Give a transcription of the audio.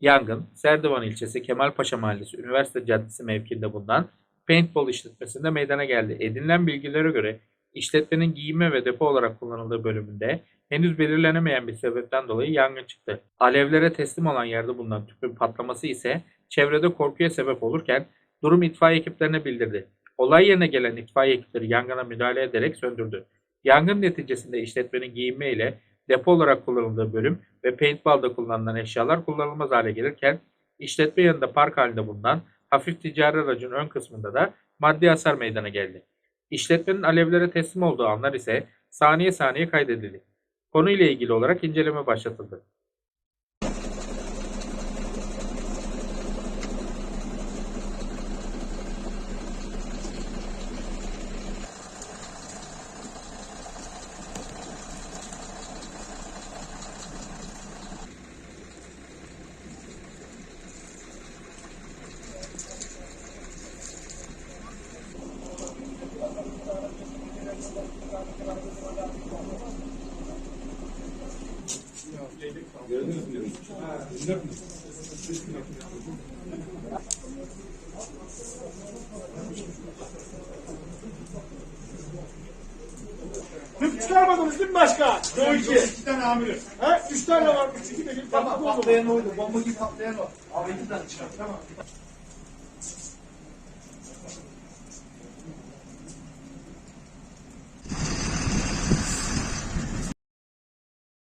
Yangın, Serdivan ilçesi Kemalpaşa Mahallesi Üniversite Caddesi mevkiinde bulunan paintball işletmesinde meydana geldi. Edinilen bilgilere göre işletmenin giyinme ve depo olarak kullanıldığı bölümünde henüz belirlenemeyen bir sebepten dolayı yangın çıktı. Alevlere teslim olan yerde bulunan tüpün patlaması ise çevrede korkuya sebep olurken durum itfaiye ekiplerine bildirdi. Olay yerine gelen itfaiye ekipleri yangına müdahale ederek söndürdü. Yangın neticesinde işletmenin giyinme ile depo olarak kullanıldığı bölüm ve paintball'da kullanılan eşyalar kullanılmaz hale gelirken işletme yanında park halinde bulunan hafif ticari aracın ön kısmında da maddi hasar meydana geldi. İşletmenin alevlere teslim olduğu anlar ise saniye saniye kaydedildi. Konuyla ilgili olarak inceleme başlatıldı. Tüp çıkarmadınız değil mi başka? O iki. İki tane amirim. Ha? Üç tane var. Üç iki de bir Tamam patlayan oydu. Bomba gibi patlayan o. Abi iki tane çıkar. Tamam.